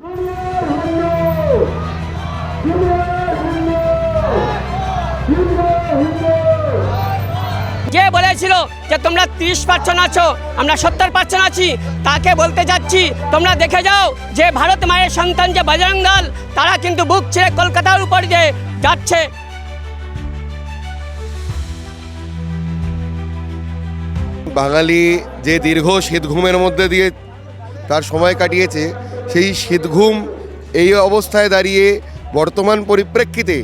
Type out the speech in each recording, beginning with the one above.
যে বলেছিল যে তোমরা তিরিশ পার্সেন্ট আছো, আমরা সত্তর পার্সেন্ট আছি, তাকে বলতে যাচ্ছি, তোমরা দেখে যাও যে ভারত মায়ের সন্তান যে বজরং দল তারা কিন্তু বুক ছেড়ে কলকাতার উপর যে যাচ্ছে। বাঙালি যে দীর্ঘ শীত ঘুমের মধ্যে দিয়ে তার সময় কাটিয়েছে সেই শীতঘুম এই অবস্থায় দাঁড়িয়ে বর্তমান পরিপ্রেক্ষিতে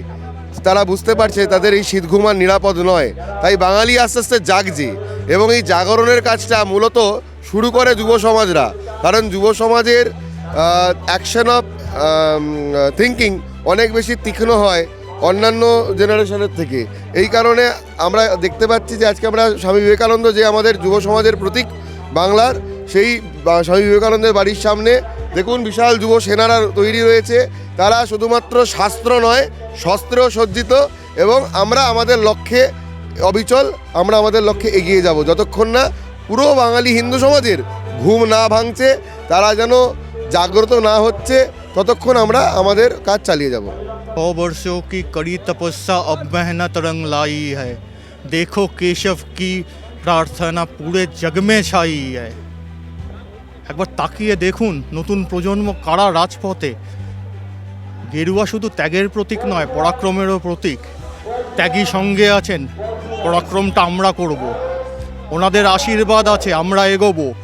তারা বুঝতে পারছে তাদের এই শীতঘুম আর নিরাপদ নয়। তাই বাঙালি আস্তে আস্তে জাগছে এবং এই জাগরণের কাজটা মূলত শুরু করে যুব সমাজরা। কারণ যুব সমাজের অ্যাকশন অফ থিঙ্কিং অনেক বেশি তীক্ষ্ণ হয় অন্যান্য জেনারেশনের থেকে। এই কারণে আমরা দেখতে পাচ্ছি যে আজকে আমরা স্বামী বিবেকানন্দ যে আমাদের যুব সমাজের প্রতীক বাংলার, সেই স্বামী বিবেকানন্দের বাড়ির সামনে দেখুন বিশাল যুব সেনারা তৈরি রয়েছে তারা শুধুমাত্র শাস্ত্র নয় শস্ত্রেও সজ্জিত এবং আমরা আমাদের লক্ষ্যে অবিচল আমরা আমাদের লক্ষ্যে এগিয়ে যাব যতক্ষণ না পুরো বাঙালি হিন্দু সমাজের ঘুম না ভাঙছে তারা যেন জাগ্রত না হচ্ছে ততক্ষণ আমরা আমাদের কাজ চালিয়ে যাব सौ वर्षों की कड़ी तपस्या अब मेहनत रंग लाई है देखो केशव की प्रार्थना पूरे जग में छाई है একবার তাকিয়ে দেখুন নতুন প্রজন্ম কারা রাজপথে। গেরুয়া শুধু ত্যাগের প্রতীক নয়, পরাক্রমেরও প্রতীক। ত্যাগী সঙ্গে আছেন, পরাক্রমটা আমরা করব। ওনাদের আশীর্বাদ আছে, আমরা এগোবো।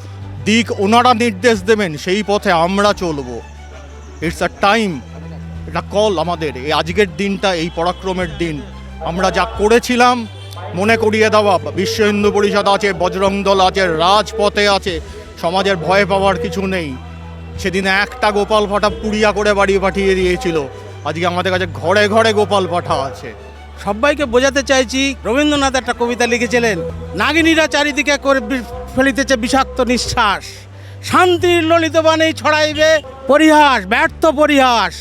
দিক ওনারা নির্দেশ দেবেন, সেই পথে আমরা চলবো। ইটস আ টাইম এটা কল আমাদের। এই আজকের দিনটা, এই পরাক্রমের দিন। আমরা যা করেছিলাম, মনে করিয়ে দেওয়া। বিশ্ব হিন্দু পরিষদ আছে, বজরং দল আছে, রাজপথে আছে। সমাজের ভয় পাওয়ার কিছু নেই। সেদিন একটা গোপাল পাঠা পুড়িয়া করে বাড়ি পাঠিয়ে দিয়েছিল। আজকে আমাদের কাছে ঘরে ঘরে গোপাল পাঠা আছে। সবাইকে বোঝাতে চাইছি, রবীন্দ্রনাথ একটা কবিতা লিখেছিলেন, নাগিনীরা চারিদিকে করে ফেলিতেছে বিষাক্ত নিঃশ্বাস। শান্তির ললিত বাণী ছড়াইবে পরিহাস, ব্যর্থ পরিহাস।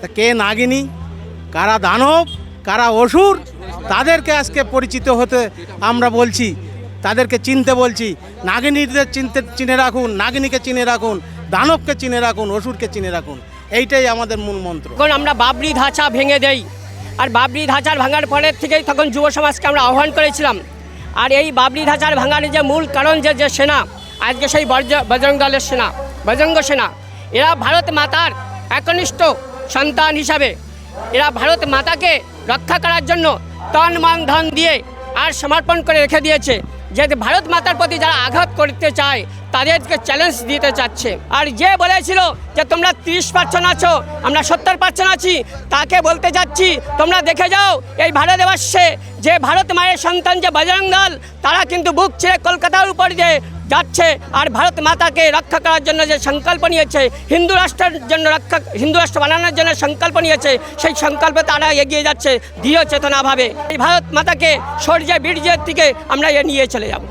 তা কে নাগিনী? কারা দানব? কারা অসুর? তাদেরকে আজকে পরিচিত হতে আমরা বলছি তাদেরকে চিনতে বলছি। নাগিনীদের চিনতে, চিনে রাখুন, নাগিনীকে চিনে রাখুন, দানবকে চিনে রাখুন, অসুরকে চিনে রাখুন। এইটাই আমাদের মূল মন্ত্র। তখন আমরা বাবরি ধাঁচা ভেঙে দেই। আর বাবরি ধাঁচার ভাঙার পরের থেকেই তখন যুব সমাজকে আমরা আহ্বান করেছিলাম। আর এই বাবরি ধাঁচার ভাঙার যে মূল কারণ যে যে সেনা, আজকে সেই বজরং দলের সেনা, বজরঙ্গ সেনা, এরা ভারত মাতার একনিষ্ঠ সন্তান হিসাবে, এরা ভারত মাতাকে রক্ষা করার জন্য তন, মন, ধন দিয়ে আর সমর্পণ করে রেখে দিয়েছে। যে ভারত মাতার প্রতি যারা আঘাত করতে চায়, তাদেরকে চ্যালেঞ্জ দিতে চাচ্ছে। আর যে বলেছিল যে তোমরা তিরিশ পার্সেন্ট আছো, আমরা সত্তর পার্সেন্ট আছি, তাকে বলতে যাচ্ছি, তোমরা দেখে যাও, এই ভারতবর্ষে যে ভারত মায়ের সন্তান যে বজরং দল, তারা কিন্তু বুক ছেড়ে কলকাতার উপর যে যাচ্ছে আর ভারত মাতাকে রক্ষা করার জন্য যে সংকল্প নিয়েছে, হিন্দু রাষ্ট্রের জন্য রক্ষা, হিন্দু রাষ্ট্র বানানোর জন্য সংকল্প নিয়েছে, সেই সংকল্পে তারা এগিয়ে যাচ্ছে দৃঢ় চেতনাভাবে এই ভারত মাতাকে শৌর্য বীর্যের দিকে আমরা এ নিয়ে চলে যাব।